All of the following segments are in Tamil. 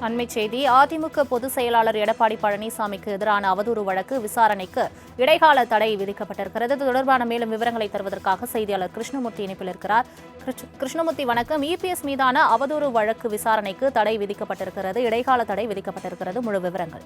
அண்மை செய்தி அதிமுக பொதுச் செயலாளர் எடப்பாடி பழனிசாமிக்கு எதிரான அவதூறு வழக்கு விசாரணைக்கு இடைக்கால தடை விதிக்கப்பட்டிருக்கிறது. இது தொடர்பான மேலும் விவரங்களை தருவதற்காக செய்தியாளர் கிருஷ்ணமூர்த்தி இணைப்பில் இருக்கிறார். கிருஷ்ண- கிருஷ்ணமூர்த்தி வணக்கம். இபிஎஸ் மீதான அவதூறு வழக்கு விசாரணைக்கு தடை விதிக்கப்பட்டிருக்கிறது. இடைக்கால தடை விதிக்கப்பட்டிருக்கிறது. முழு விவரங்கள்.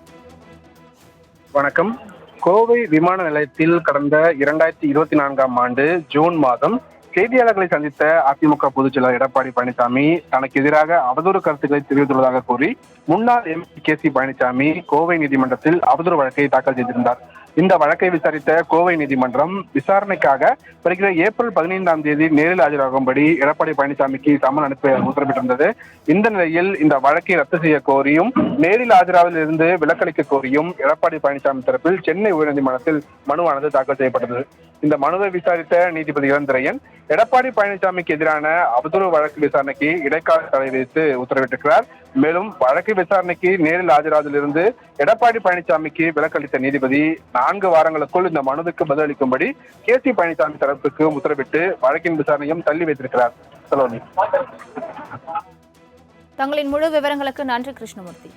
வணக்கம். கோவை விமான நிலையத்தில் கடந்த இரண்டாயிரத்தி இருபத்தி நான்காம் ஆண்டு ஜூன் மாதம் செய்தியாளர்களை சந்தித்த அதிமுக பொதுச் செயலர் எடப்பாடி பழனிசாமி தனக்கு எதிராக அவதூறு கருத்துக்களை தெரிவித்துள்ளதாக கூறி முன்னாள் MP K. C. Palaniswami Kovai நீதிமன்றத்தில் அவதூறு வழக்கை தாக்கல் செய்திருந்தார். இந்த வழக்கை விசாரித்த கோவை நீதிமன்றம் விசாரணைக்காக வருகிற ஏப்ரல் பதினைந்தாம் தேதி நேரில் ஆஜராகும்படி எடப்பாடி பழனிசாமிக்கு சமன் அனுப்ப உத்தரவிட்டிருந்தது. இந்த நிலையில் இந்த வழக்கை ரத்து செய்ய கோரியும் நேரில் ஆஜராவில் இருந்து விலக்களிக்க கோரியும் எடப்பாடி பழனிசாமி தரப்பில் சென்னை உயர்நீதிமன்றத்தில் மனுவானது தாக்கல் செய்யப்பட்டது. இந்த மனுவை விசாரித்த நீதிபதி இளந்திரையன் எடப்பாடி பழனிசாமிக்கு எதிரான அவதூறு வழக்கு விசாரணைக்கு இடைக்கால தடை விதித்து உத்தரவிட்டிருக்கிறார். மேலும் வழக்கு விசாரணைக்கு நேரில் ஆஜராதிலிருந்து எடப்பாடி பழனிசாமிக்கு விலக்களித்த நீதிபதி நான்கு வாரங்களுக்குள் இந்த மனுவுக்கு பதிலளிக்கும்படி கே சி பழனிசாமி தரப்புக்கு உத்தரவிட்டு வழக்கின் விசாரணையும் தள்ளி வைத்திருக்கிறார். சலோனி. தங்களின் முழு விவரங்களுக்கு நன்றி கிருஷ்ணமூர்த்தி.